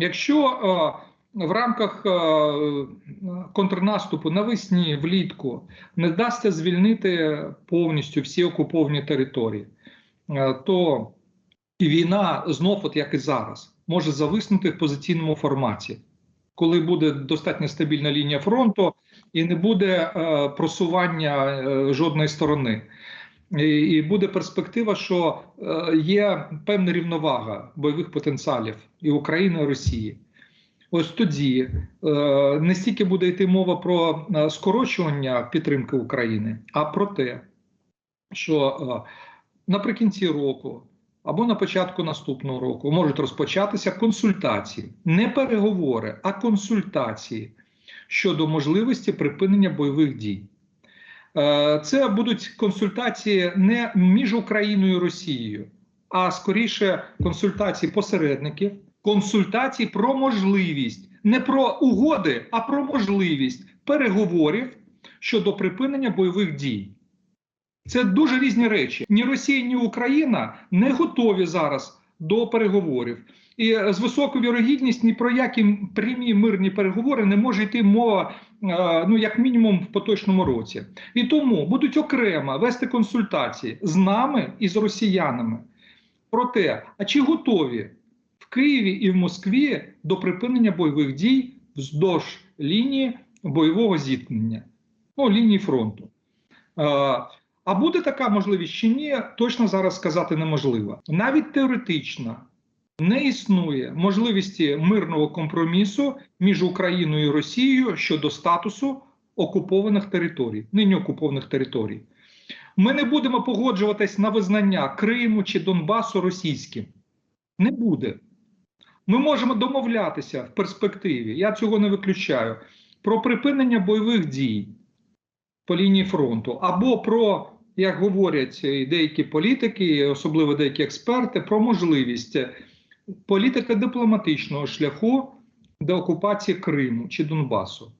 Якщо е, в рамках е, контрнаступу навесні, влітку не вдасться звільнити повністю всі окуповані території, е, то війна знов, от як і зараз, може зависнути в позиційному форматі, коли буде достатньо стабільна лінія фронту і не буде просування жодної сторони. І, буде перспектива, що е, є певна рівновага бойових потенціалів і України, і Росії. Ось тоді е, не стільки буде йти мова про е, скорочування підтримки України, а про те, що наприкінці року або на початку наступного року можуть розпочатися консультації, не переговори, а консультації щодо можливості припинення бойових дій. Е, Це будуть консультації не між Україною і Росією, а скоріше консультації посередників, консультації про можливість не про угоди, а про можливість переговорів щодо припинення бойових дій. Це дуже різні речі. Ні Росія, ні Україна не готові зараз до переговорів. І е, з високою вірогідністю ні про які прямі мирні переговори не може йти мова, е, ну як мінімум, в поточному році. І тому будуть окремо вести консультації з нами і з росіянами про те, а чи готові в Києві і в Москві до припинення бойових дій вздовж лінії бойового зіткнення, ну, лінії фронту. А буде така можливість чи ні, точно зараз сказати неможливо. Навіть теоретично не існує можливості мирного компромісу між Україною і Росією щодо статусу окупованих територій, нині окупованих територій. Ми не будемо погоджуватись на визнання Криму чи Донбасу російським. Не буде. Ми можемо домовлятися в перспективі, я цього не виключаю, про припинення бойових дій по лінії фронту, або про, як говорять деякі політики, особливо деякі експерти, про можливість політика дипломатичного шляху до окупації Криму чи Донбасу.